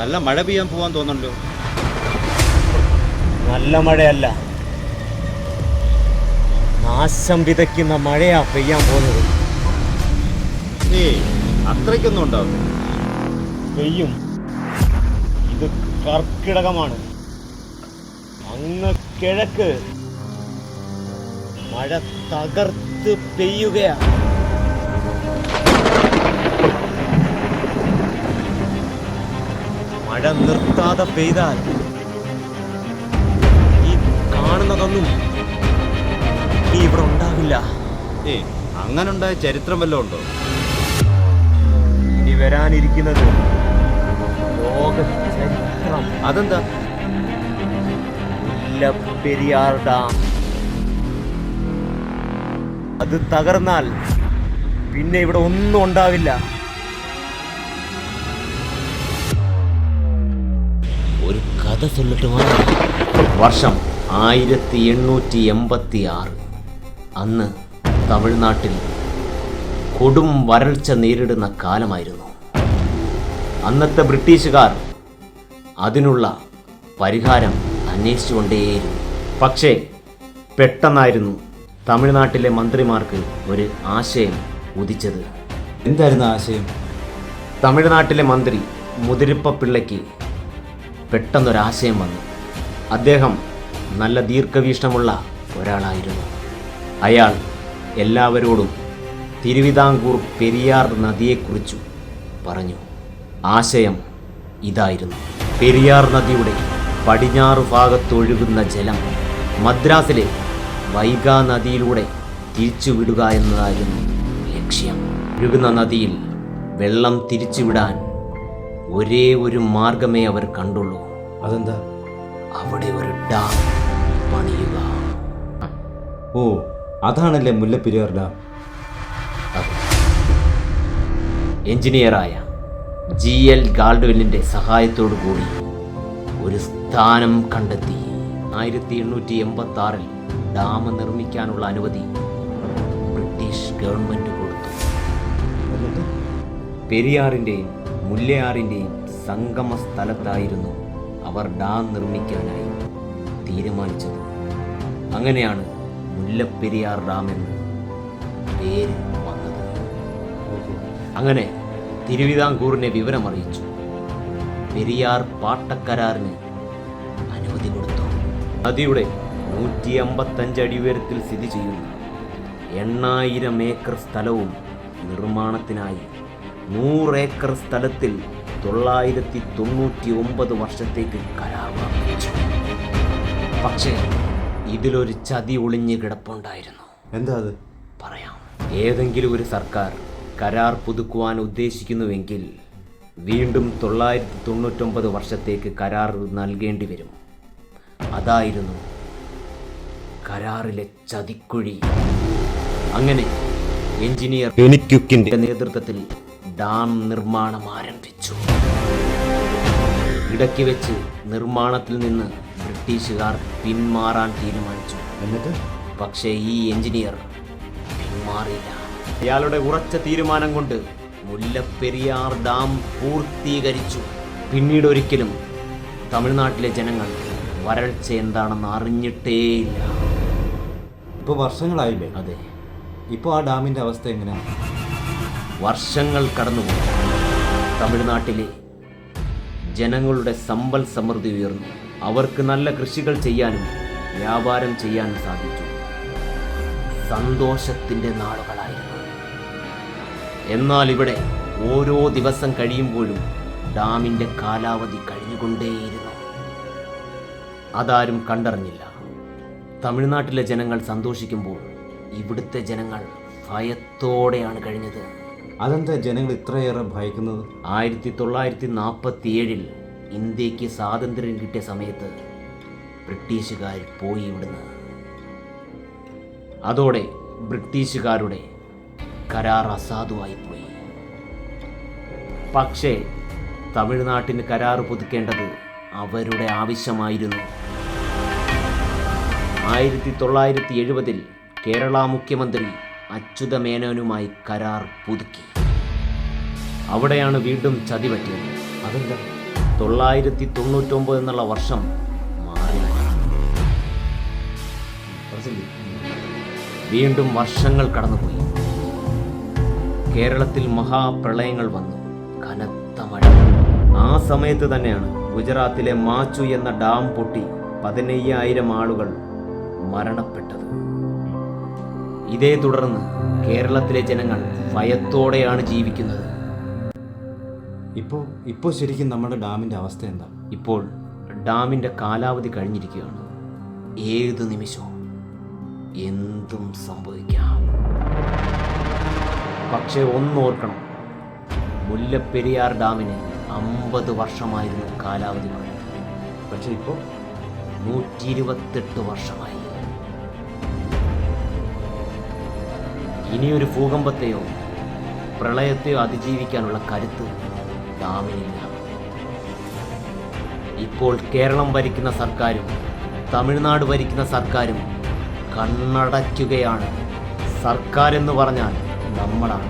നല്ല മഴ പെയ്യാൻ പോവാൻ തോന്നുന്നുണ്ടോ? നല്ല മഴയല്ല. നാശം വിതയ്ക്കുന്ന മഴയാ പെയ്യാൻ പോകുന്നത്. ഏയ് അത്രയ്ക്കൊന്നും ഉണ്ടാവും പെയ്യും. ഇത് കർക്കിടകമാണ്. അങ്ങ് കിഴക്ക് മഴ തകർത്ത് പെയ്യുകയാ. മഴ നിർത്താതെ പെയ്താൽ ഈ കാണുന്നതൊന്നും നീ ഇവിടെ ഉണ്ടാവില്ല. ഏ അങ്ങനുണ്ടായ ചരിത്രം വല്ലതും ഉണ്ടോ? ഇനി വരാനിരിക്കുന്നത് ലോക ചരിത്രം. അതെന്താ? പെരിയാർ ഡാം. അത് തകർന്നാൽ പിന്നെ ഇവിടെ ഒന്നും ഉണ്ടാവില്ല. ഒരു കഥ ചൊല്ലട്ടുമാ വർഷം ആയിരത്തി എണ്ണൂറ്റി എൺപത്തി ആറ് അന്ന് തമിഴ്നാട്ടിൽ കൊടും വരൾച്ച നേരിടുന്ന കാലമായിരുന്നു. അന്നത്തെ ബ്രിട്ടീഷുകാർ അതിനുള്ള പരിഹാരം അന്വേഷിച്ചുകൊണ്ടേയിരുന്നു. പക്ഷേ പെട്ടെന്നായിരുന്നു തമിഴ്നാട്ടിലെ മന്ത്രിമാർക്ക് ഒരു ആശയം ഉദിച്ചത്. എന്തായിരുന്നു ആശയം? തമിഴ്നാട്ടിലെ മന്ത്രി മുതിരിപ്പ പിള്ളയ്ക്ക് പെട്ടെന്നൊരാശയം വന്നു. അദ്ദേഹം നല്ല ദീർഘവീക്ഷണമുള്ള ഒരാളായിരുന്നു. അയാൾ എല്ലാവരോടും തിരുവിതാംകൂർ പെരിയാർ നദിയെക്കുറിച്ചു പറഞ്ഞു. ആശയം ഇതായിരുന്നു. പെരിയാർ നദിയുടെ പടിഞ്ഞാറ് ഭാഗത്തൊഴുകുന്ന ജലം മദ്രാസിലെ വൈഗാ നദിയിലൂടെ തിരിച്ചുവിടുക എന്നതായിരുന്നു ലക്ഷ്യം. ഒഴുകുന്ന നദിയിൽ വെള്ളം തിരിച്ചുവിടാൻ ഒരേ ഒരു മാർഗമേ അവർ കണ്ടുള്ളൂ. അതെന്താ? അവിടെ ഒരു ഡാം പണിയുക. ഓ അതാണല്ലേ മുല്ലപ്പെരിയാർ ഡാം. എഞ്ചിനീയറായ ജി എൽ ഗാൾഡ്വെല്ലിന്റെ സഹായത്തോടു കൂടി ഒരു സ്ഥാനം കണ്ടെത്തി. ആയിരത്തി എണ്ണൂറ്റി എൺപത്തി ആറിൽ ഡാം നിർമ്മിക്കാനുള്ള അനുമതി ബ്രിട്ടീഷ് ഗവൺമെന്റ് കൊടുത്തു. പെരിയാറിന്റെയും മുല്ലയാറിന്റെയും സംഗമ സ്ഥലത്തായിരുന്നു അവർ ഡാം നിർമ്മിക്കാനായി തീരുമാനിച്ചത്. അങ്ങനെയാണ് മുല്ലപ്പെരിയാർ ഡാം എന്ന് പേര് വന്നത്. അങ്ങനെ തിരുവിതാംകൂറിനെ വിവരമറിയിച്ചു. പെരിയാർ പാട്ടക്കരാറിന് അനുമതി കൊടുത്തു. നദിയുടെ നൂറ്റി അമ്പത്തഞ്ച് അടി ഉയരത്തിൽ സ്ഥിതി ചെയ്യുന്ന എണ്ണായിരം ഏക്കർ സ്ഥലവും നിർമ്മാണത്തിനായി നൂറ് ഏക്കർ സ്ഥലത്തിൽ തൊള്ളായിരത്തി തൊണ്ണൂറ്റി ഒമ്പത് വർഷത്തേക്ക് കരാർ പക്ഷേ ഇതിലൊരു ചതി ഒളിഞ്ഞു കിടപ്പുണ്ടായിരുന്നു. എന്താ അത്? പറയാം. ഏതെങ്കിലും ഒരു സർക്കാർ കരാർ പുതുക്കുവാൻ ഉദ്ദേശിക്കുന്നുവെങ്കിൽ വീണ്ടും തൊള്ളായിരത്തി തൊണ്ണൂറ്റൊമ്പത് വർഷത്തേക്ക് കരാർ നൽകേണ്ടി വരും. അതായിരുന്നു കരാറിലെ ചതിക്കുഴി. അങ്ങനെ എഞ്ചിനീയർ എനിക്കുക്കിന്റെ നേതൃത്വത്തിൽ ഡാം നിർമ്മാണം ആരംഭിച്ചു. ഇടയ്ക്ക് വെച്ച് നിർമ്മാണത്തിൽ നിന്ന് ബ്രിട്ടീഷുകാർ പിന്മാറാൻ തീരുമാനിച്ചു. എന്നിട്ട്? പക്ഷേ ഈ എഞ്ചിനീയർ പിന്മാറിയില്ല. അയാളുടെ ഉറച്ച തീരുമാനം കൊണ്ട് മുല്ലപ്പെരിയാർ ഡാം പൂർത്തീകരിച്ചു. പിന്നീട് ഒരിക്കലും തമിഴ്നാട്ടിലെ ജനങ്ങൾ വരൾച്ച എന്താണെന്ന് അറിഞ്ഞിട്ടേയില്ല ഇപ്പോൾ വർഷങ്ങളായില്ലേ? അതെ. ഇപ്പോൾ ആ ഡാമിന്റെ അവസ്ഥ എങ്ങനെയാണ് വർഷങ്ങൾ കടന്നുപോയി. തമിഴ്നാട്ടിലെ ജനങ്ങളുടെ സമ്പൽ സമൃദ്ധി ഉയർന്നു. അവർക്ക് നല്ല കൃഷികൾ ചെയ്യാനും വ്യാപാരം ചെയ്യാനും സാധിച്ചു. സന്തോഷത്തിന്റെ നാളുകളായിരുന്നു. എന്നാൽ ഇവിടെ ഓരോ ദിവസം കഴിയുമ്പോഴും ഡാമിന്റെ കാലാവധി കഴിഞ്ഞുകൊണ്ടേയിരുന്നു. അതാരും കണ്ടറിഞ്ഞില്ല. തമിഴ്നാട്ടിലെ ജനങ്ങൾ സന്തോഷിക്കുമ്പോൾ ഇവിടുത്തെ ജനങ്ങൾ ഭയത്തോടെയാണ് കഴിഞ്ഞത്. അതെന്താ ജനങ്ങൾ ഇത്രയേറെ ഭയക്കുന്നത്? ആയിരത്തി തൊള്ളായിരത്തി നാൽപ്പത്തി ഏഴിൽ ഇന്ത്യയ്ക്ക് സ്വാതന്ത്ര്യം കിട്ടിയ സമയത്ത് ബ്രിട്ടീഷുകാർ പോയി ഇവിടുന്ന്. അതോടെ ബ്രിട്ടീഷുകാരുടെ കരാർ അസാധുവായി പോയി. പക്ഷേ തമിഴ്നാട്ടിന് കരാർ പുതുക്കേണ്ടത് അവരുടെ ആവശ്യമായിരുന്നു. ആയിരത്തി തൊള്ളായിരത്തി എഴുപതിൽ കേരള മുഖ്യമന്ത്രി അച്യുത മേനോനുമായി കരാർ പുതുക്കി. അവിടെയാണ് വീണ്ടും ചതി പറ്റിയത് അതെന്താ? തൊള്ളായിരത്തി തൊണ്ണൂറ്റൊമ്പത് എന്നുള്ള വർഷം മാറി. വീണ്ടും വർഷങ്ങൾ കടന്നുപോയി. കേരളത്തിൽ മഹാപ്രളയങ്ങൾ വന്നു. കനത്ത മഴ. ആ സമയത്ത് തന്നെയാണ് ഗുജറാത്തിലെ മാച്ചു എന്ന ഡാം പൊട്ടി പതിനയ്യായിരം ആളുകൾ മരണപ്പെട്ടത്. ഇതേ തുടർന്ന് കേരളത്തിലെ ജനങ്ങൾ ഭയത്തോടെയാണ് ജീവിക്കുന്നത്. ഇപ്പോൾ ഇപ്പോൾ ശരിക്കും നമ്മുടെ ഡാമിന്റെ അവസ്ഥ എന്താ? ഇപ്പോൾ ഡാമിന്റെ കാലാവധി കഴിഞ്ഞിരിക്കുകയാണ്. ഏത് നിമിഷവും എന്തും സംഭവിക്കാം. പക്ഷേ ഒന്നോർക്കണം മുല്ലപ്പെരിയാർ ഡാമിന് അമ്പത് വർഷമായിരുന്നു കാലാവധി. പക്ഷേ ഇപ്പോൾ നൂറ്റി ഇരുപത്തെട്ട് വർഷമായി. ഇനിയൊരു ഭൂകമ്പത്തെയോ പ്രളയത്തെയോ അതിജീവിക്കാനുള്ള കരുത്ത് ഡാമിനില്ല ഇപ്പോൾ കേരളം ഭരിക്കുന്ന സർക്കാരും തമിഴ്നാട് ഭരിക്കുന്ന സർക്കാരും കണ്ണടയ്ക്കുകയാണ്. സർക്കാർ എന്ന് പറഞ്ഞാൽ നമ്മളാണ്.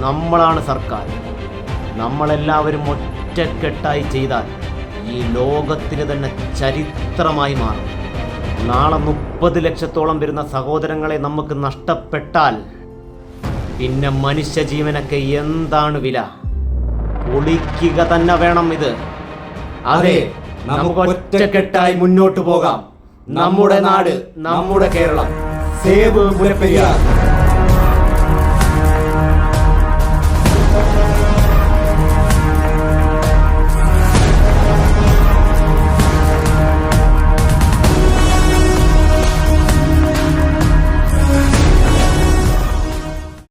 നമ്മളാണ് സർക്കാർ. നമ്മളെല്ലാവരും ഒറ്റക്കെട്ടായി ചെയ്താൽ ഈ ലോകത്തിന് തന്നെ ചരിത്രമായി മാറും. നാളെ മുപ്പത് ലക്ഷത്തോളം വരുന്ന സഹോദരങ്ങളെ നമുക്ക് നഷ്ടപ്പെട്ടാൽ പിന്നെ മനുഷ്യ ജീവനൊക്കെ എന്താണ് വില? ഒളിക്കുക തന്നെ വേണം ഇത്. അതെ നമുക്ക് ഒറ്റക്കെട്ടായി മുന്നോട്ട് പോകാം. നമ്മുടെ നാട് നമ്മുടെ കേരളം. സേവ് മുലപ്പെരിയാർ